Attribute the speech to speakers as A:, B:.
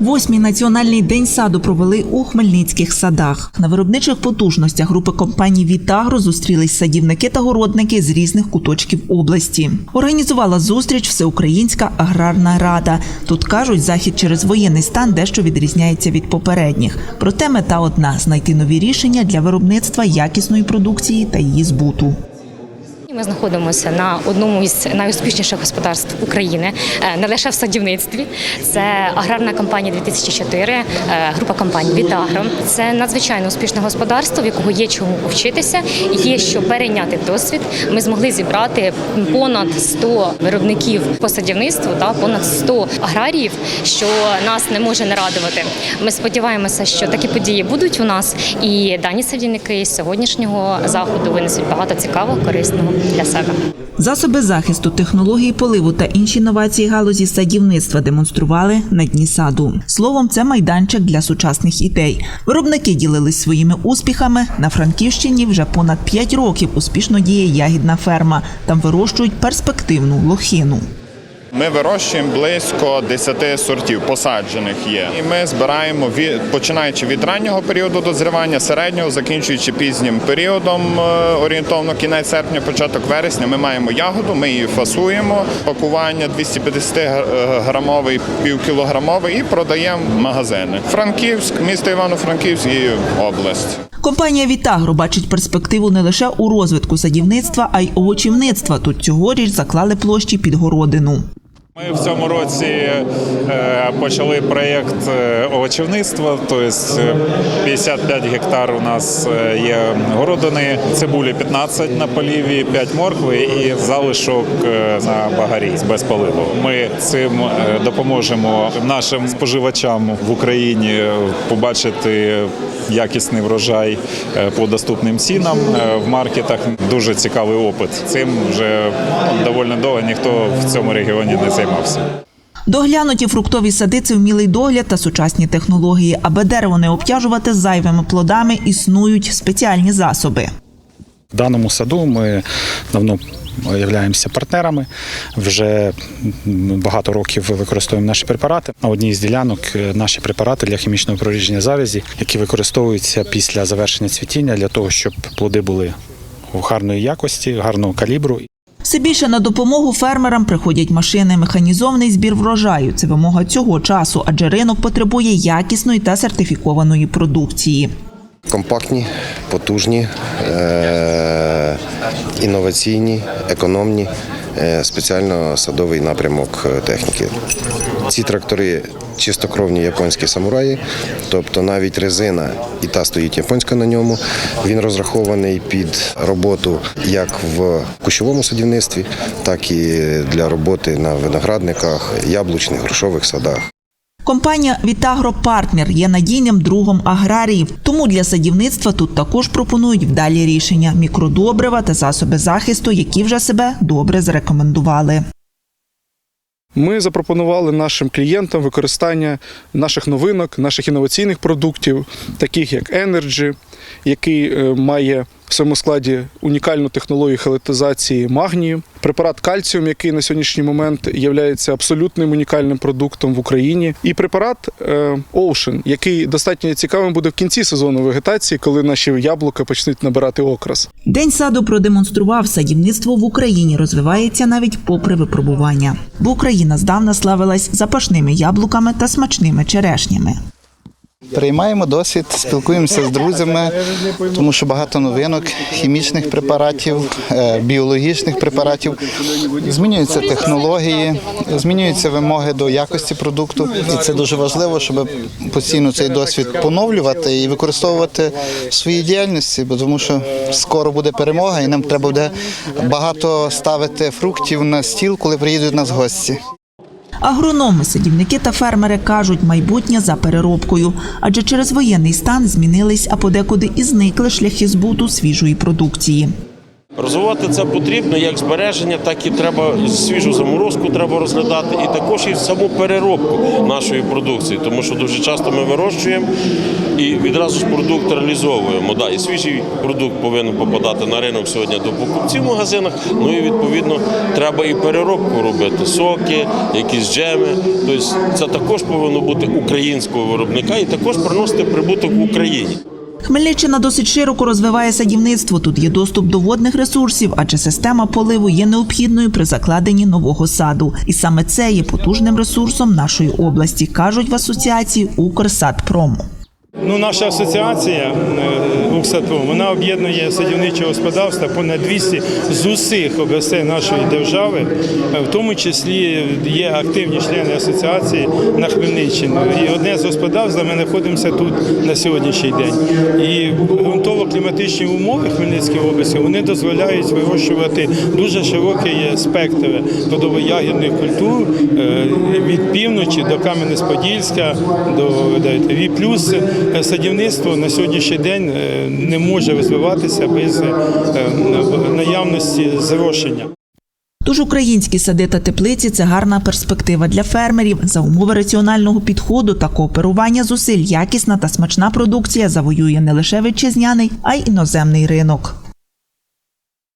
A: Восьмий національний день саду провели у хмельницьких садах. На виробничих потужностях групи компаній Вітагро зустрілись садівники та городники з різних куточків області. Організувала зустріч Всеукраїнська аграрна рада. Тут кажуть, захід через воєнний стан дещо відрізняється від попередніх. Проте мета одна знайти нові рішення для виробництва якісної продукції та її збуту.
B: Ми знаходимося на одному із найуспішніших господарств України, е, не лише в садівництві. Це аграрна компанія 2004, е, група компаній Вітагро. Це надзвичайно успішне господарство, в якого є чому повчитися, є що перейняти досвід. Ми змогли зібрати понад 100 виробників по садівництву та понад 100 аграріїв, що нас не може не радувати. Ми сподіваємося, що такі події будуть у нас, і дані садівники з сьогоднішнього заходу винесуть багато цікавого, корисного для себе.
A: Засоби захисту, технології поливу та інші новації галузі садівництва демонстрували на дні саду. Словом, це майданчик для сучасних ідей. Виробники ділились своїми успіхами. На Франківщині вже понад 5 років успішно діє ягідна ферма. Там вирощують перспективну лохину.
C: Ми вирощуємо близько 10 сортів посаджених є. І ми збираємо від починаючи від раннього періоду дозрівання, середнього, закінчуючи пізнім періодом, е, орієнтовно кінець серпня, початок вересня. Ми маємо ягоду, ми її фасуємо. Пакування 250 г- грамовий, півкілограмовий і продаємо в магазини. Франківськ, місто Івано-Франківськ і область.
A: Компанія Вітагро бачить перспективу не лише у розвитку садівництва, а й овочівництва. Тут цьогоріч заклали площі під городину.
D: Ми в цьому році е, почали проєкт е, овочівництва, тобто е, 55 гектар у нас е, є городини, цибулі 15 на поліві, 5 моркви і залишок е, на багарі без поливу. Ми цим е, допоможемо нашим споживачам в Україні е, побачити якісний врожай е, по доступним цінам Е, в маркетах. Дуже цікавий опит. Цим вже доволі довго ніхто в цьому регіоні не займався.
A: Доглянуті фруктові сади це вмілий догляд та сучасні технології. Аби дерево не обтяжувати зайвими плодами, існують спеціальні засоби.
E: В даному саду ми давно являємося партнерами. Вже багато років використовуємо наші препарати. На одній з ділянок наші препарати для хімічного прорідження завязі, які використовуються після завершення цвітіння для того, щоб плоди були гарної якості, гарного калібру.
A: Все більше на допомогу фермерам приходять машини, механізований збір врожаю. Це вимога цього часу, адже ринок потребує якісної та сертифікованої продукції.
F: Компактні, потужні, е- інноваційні, економні, е, спеціально садовий напрямок е, техніки. Ці трактори чистокровні японські самураї, тобто навіть резина і та стоїть японська на ньому. Він розрахований під роботу як в кущовому садівництві, так і для роботи на виноградниках, яблучних, грушових садах.
A: Компанія Вітагро Партнер є надійним другом аграріїв, тому для садівництва тут також пропонують вдалі рішення мікродобрива та засоби захисту, які вже себе добре зарекомендували.
G: Ми запропонували нашим клієнтам використання наших новинок, наших інноваційних продуктів, таких як Energy, який е, має в своєму складі унікальну технологію хелетизації магнію, препарат кальціум, який на сьогоднішній момент є абсолютним унікальним продуктом в Україні, і препарат е, Ocean, який достатньо цікавим буде в кінці сезону вегетації, коли наші яблука почнуть набирати окрас.
A: День саду продемонстрував, садівництво в Україні розвивається навіть попри випробування. Бо Україна здавна славилась запашними яблуками та смачними черешнями.
H: Приймаємо досвід, спілкуємося з друзями, тому що багато новинок, хімічних препаратів, е, біологічних препаратів. Змінюються технології, змінюються вимоги до якості продукту. І це дуже важливо, щоб постійно цей досвід поновлювати і використовувати в своїй діяльності, бо тому що скоро буде перемога, і нам треба буде багато ставити фруктів на стіл, коли приїдуть нас гості.
A: Агрономи, садівники та фермери кажуть, майбутнє за переробкою, адже через воєнний стан змінились, а подекуди і зникли шляхи збуту свіжої продукції.
I: Розвивати це потрібно як збереження, так і треба свіжу заморозку треба розглядати, і також і саму переробку нашої продукції, тому що дуже часто ми вирощуємо і відразу ж продукт реалізовуємо. Да, і свіжий продукт повинен попадати на ринок сьогодні до покупців в магазинах. Ну і відповідно треба і переробку робити, соки, якісь джеми. Тобто це також повинно бути українського виробника і також приносити прибуток в Україні.
A: Хмельниччина досить широко розвиває садівництво. Тут є доступ до водних ресурсів, адже система поливу є необхідною при закладенні нового саду. І саме це є потужним ресурсом нашої області, кажуть в асоціації Укрсадпром.
J: Ну, наша асоціація е, вона об'єднує садівничі господарства понад 200 з усіх областей нашої держави, Е, в тому числі є активні члени асоціації на Хмельниччині. І одне з господарств, ми знаходимося тут на сьогоднішній день. І ґрунтово-кліматичні умови Хмельницької області вони дозволяють вирощувати дуже широкий спектр плодово-ягідних культур е, від півночі до Кам'янець-Подільська, до і садівництво на сьогоднішній день е, не може розвиватися без е, наявності зрошення.
A: Тож українські сади та теплиці це гарна перспектива для фермерів. За умови раціонального підходу та кооперування зусиль якісна та смачна продукція завоює не лише вітчизняний, а й іноземний ринок.